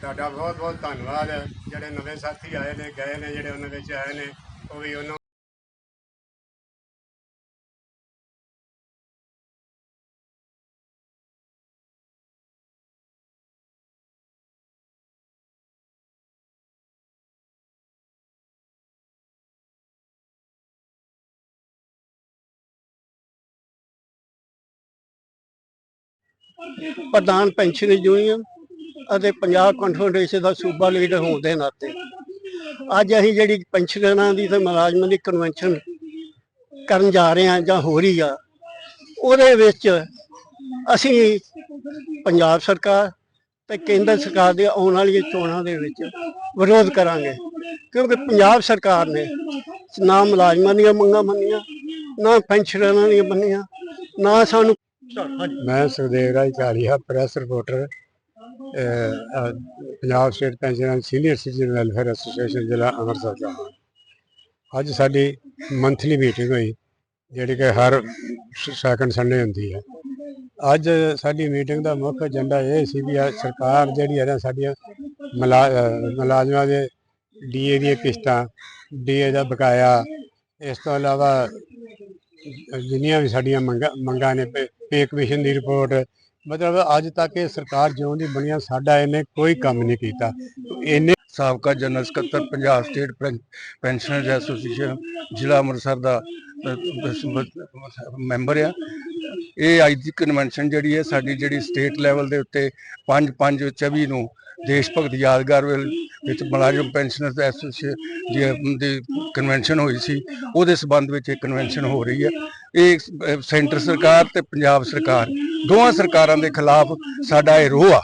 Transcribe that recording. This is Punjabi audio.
ਤੁਹਾਡਾ ਬਹੁਤ ਬਹੁਤ ਧੰਨਵਾਦ। ਜਿਹੜੇ ਨਵੇਂ ਸਾਥੀ ਆਏ ਨੇ, ਗਏ ਨੇ, ਜਿਹੜੇ ਉਹਨਾਂ ਵਿੱਚ ਆਏ ਨੇ, ਉਹ ਵੀ ਉਹਨਾਂ ਪ੍ਰਧਾਨ ਪੈਨਸ਼ਨ ਯੂਨੀਅਨ ਅਤੇ ਪੰਜਾਬ ਕਨਫੈਡਰੇਸ਼ਨ ਦਾ ਸੂਬਾ ਲੀਡਰ ਹੋਣ ਦੇ ਨਾਤੇ। ਅੱਜ ਅਸੀਂ ਜਿਹੜੀ ਪੈਨਸ਼ਨਰਾਂ ਦੀ ਤੇ ਮੁਲਾਜ਼ਮਾਂ ਦੀ ਕਨਵੈਨਸ਼ਨ ਕਰਨ ਜਾ ਰਹੇ ਹਾਂ ਜਾਂ ਹੋ ਰਹੀ ਆ, ਉਹਦੇ ਵਿੱਚ ਅਸੀਂ ਪੰਜਾਬ ਸਰਕਾਰ ਤੇ ਕੇਂਦਰ ਸਰਕਾਰ ਦੇ ਆਉਣ ਵਾਲੀਆਂ ਚੋਣਾਂ ਦੇ ਵਿੱਚ ਵਿਰੋਧ ਕਰਾਂਗੇ। ਕਿਉਂਕਿ ਪੰਜਾਬ ਸਰਕਾਰ ਨੇ ਨਾ ਮੁਲਾਜ਼ਮਾਂ ਦੀਆਂ ਮੰਗਾਂ ਮੰਨੀਆਂ, ਨਾ ਪੈਨਸ਼ਨਰਾਂ ਦੀਆਂ ਮੰਨੀਆਂ, ਨਾ ਸਾਨੂੰ ਮੈਂ Sukhdev Raj Jharia press reporter Punjab state pension senior citizen welfare association, ਜ਼ਿਲ੍ਹਾ ਅੰਮ੍ਰਿਤਸਰ ਦਾ ਹਾਂ। ਅੱਜ ਸਾਡੀ ਮੰਥਲੀ ਮੀਟਿੰਗ ਹੋਈ, ਜਿਹੜੀ ਕਿ ਹਰ ਸੈਕੰਡ ਸੰਡੇ ਹੁੰਦੀ ਹੈ ਅੱਜ ਸਾਡੀ ਮੀਟਿੰਗ ਦਾ ਮੁੱਖ ਏਜੰਡਾ ਇਹ ਸੀ ਵੀ ਆਹ ਸਰਕਾਰ ਜਿਹੜੀ ਹੈ ਨਾ ਸਾਡੀਆਂ ਮੁਲਾ- ਮੁਲਾਜ਼ਮਾਂ ਦੇ ਡੀਏ ਦੀਆਂ ਕਿਸ਼ਤਾਂ ਡੀਏ ਦਾ ਬਕਾਇਆ, ਇਸ ਤੋਂ ਇਲਾਵਾ ਜਿੰਨੀਆਂ ਵੀ ਸਾਡੀਆਂ ਮੰਗਾਂ ਮੰਗਾਂ ਨੇ ਪੇ ਕਮਿਸ਼ਨ ਦੀ ਰਿਪੋਰਟ ਮਤਲਬ ਅੱਜ ਤੱਕ ਇਹ ਸਰਕਾਰ ਜਿਉਂ ਦੀ ਬਣੀਆਂ ਸਾਡਾ ਇਹਨੇ ਕੋਈ ਕੰਮ ਨਹੀਂ ਕੀਤਾ। ਇਹਨੇ ਸਾਬਕਾ ਜਨਰਲ ਸਕੱਤਰ, ਪੰਜਾਬ ਸਟੇਟ ਪੈਨ- ਪੈਨਸ਼ਨਰਜ਼ ਐਸੋਸੀਏਸ਼ਨ ਜ਼ਿਲ੍ਹਾ ਅੰਮ੍ਰਿਤਸਰ ਦਾ ਮੈਂਬਰ ਆ। ਇਹ ਅੱਜ ਦੀ ਕਨਵੈਨਸ਼ਨ ਜਿਹੜੀ ਹੈ, ਸਾਡੀ ਜਿਹੜੀ ਸਟੇਟ ਲੈਵਲ ਦੇ ਉੱਤੇ 5 5 24 ਨੂੰ ਦੇਸ਼ ਭਗਤ ਯਾਦਗਾਰ ਵੇਲ ਵਿੱਚ ਮੁਲਾਜ਼ਮ ਪੈਨਸ਼ਨਰਜ਼ ਐਸੋਸੀਏਸ਼ਨ ਦੀ ਕਨਵੈਨਸ਼ਨ ਹੋਈ ਸੀ। ਉਹਦੇ ਸਬੰਧ ਵਿੱਚ ਇਹ ਕਨਵੈਨਸ਼ਨ ਹੋ ਰਹੀ ਹੈ। ਇਹ ਸੈਂਟਰ ਸਰਕਾਰ ਤੇ ਪੰਜਾਬ ਸਰਕਾਰ, ਦੋਵਾਂ ਸਰਕਾਰਾਂ ਦੇ ਖਿਲਾਫ ਸਾਡਾ ਇਹ ਰੋਹ ਆ।